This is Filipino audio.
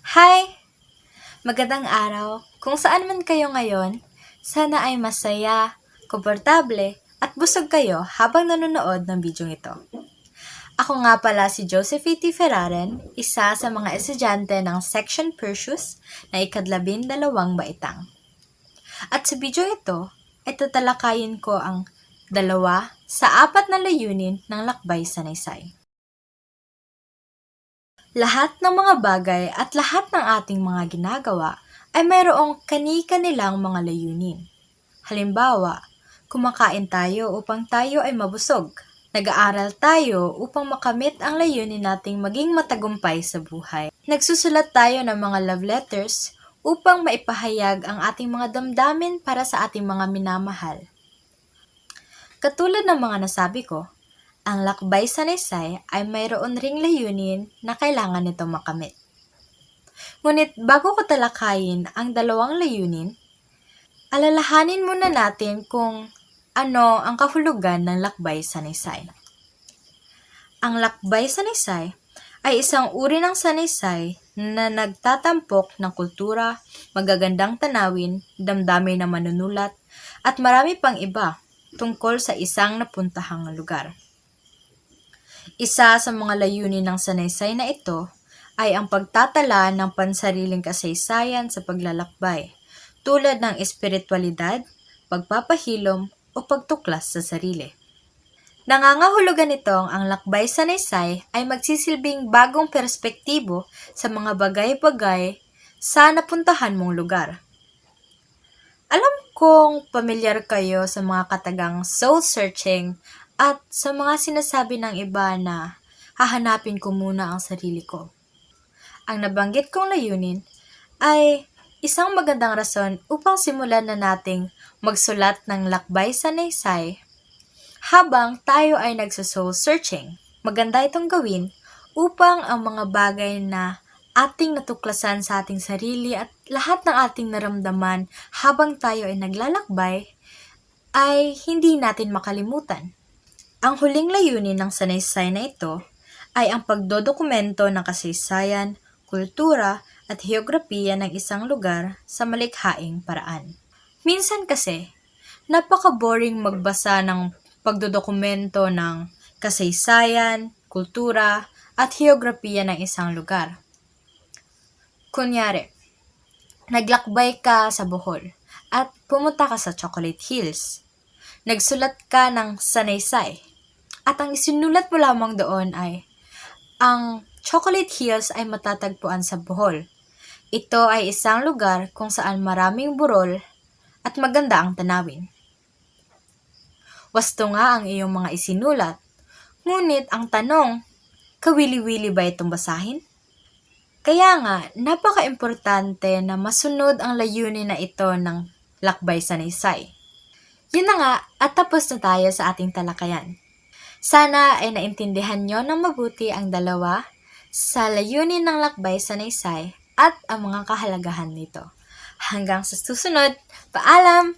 Hi! Magandang araw. Kung saan man kayo ngayon, sana ay masaya, komportable, at busog kayo habang nanonood ng video ito. Ako nga pala si Josephine. Ferraren, isa sa mga estudyante ng Section Perseus na ikadlabing dalawang baitang. At sa video ito, ay tatalakayin ko ang dalawa sa apat na layunin ng lakbay sa Naysay. Lahat ng mga bagay at lahat ng ating mga ginagawa ay mayroong kani-kanilang mga layunin. Halimbawa, kumakain tayo upang tayo ay mabusog. Nag-aaral tayo upang makamit ang layunin nating maging matagumpay sa buhay. Nagsusulat tayo ng mga love letters upang maipahayag ang ating mga damdamin para sa ating mga minamahal. Katulad ng mga nasabi ko, ang lakbay sa Nisay ay mayroon ring layunin na kailangan nito makamit. Ngunit bago ko talakayin ang dalawang layunin, alalahanin muna natin kung ano ang kahulugan ng lakbay sa Nisay. Ang lakbay sa Nisay ay isang uri ng sanaysay na nagtatampok ng kultura, magagandang tanawin, damdamin na manunulat, at marami pang iba tungkol sa isang napuntahang lugar. Isa sa mga layunin ng sanaysay na ito ay ang pagtatala ng pansariling kasaysayan sa paglalakbay, tulad ng espiritualidad, pagpapahilom, o pagtuklas sa sarili. Nangangahulugan nitong ang lakbay sa Naysay ay magsisilbing bagong perspektibo sa mga bagay-bagay sa napuntahan mong lugar. Alam kong pamilyar kayo sa mga katagang soul-searching at sa mga sinasabi ng iba na hahanapin ko muna ang sarili ko. Ang nabanggit kong layunin ay isang magandang rason upang simulan na nating magsulat ng lakbay sa Naysay habang tayo ay nagsosoul searching. Maganda itong gawin upang ang mga bagay na ating natuklasan sa ating sarili at lahat ng ating naramdaman habang tayo ay naglalakbay ay hindi natin makalimutan. Ang huling layunin ng sanaysay na ito ay ang pagdodokumento ng kasaysayan, kultura at heograpiya ng isang lugar sa malikhaing paraan. Minsan kasi, napaka-boring magbasa ng pagdodokumento ng kasaysayan, kultura, at heograpiya ng isang lugar. Kunyari, naglakbay ka sa Bohol at pumunta ka sa Chocolate Hills. Nagsulat ka ng sanaysay at ang isinulat mo lamang doon ay ang Chocolate Hills ay matatagpuan sa Bohol. Ito ay isang lugar kung saan maraming burol at maganda ang tanawin. Wasto nga ang iyong mga isinulat. Ngunit ang tanong, kawili-wili ba itong basahin? Kaya nga, napaka-importante na masunod ang layunin na ito ng lakbay sa Naysay. Yun na nga, at tapos na tayo sa ating talakayan. Sana ay naintindihan nyo ng mabuti ang dalawa sa layunin ng lakbay sa Naysay at ang mga kahalagahan nito. Hanggang sa susunod, paalam!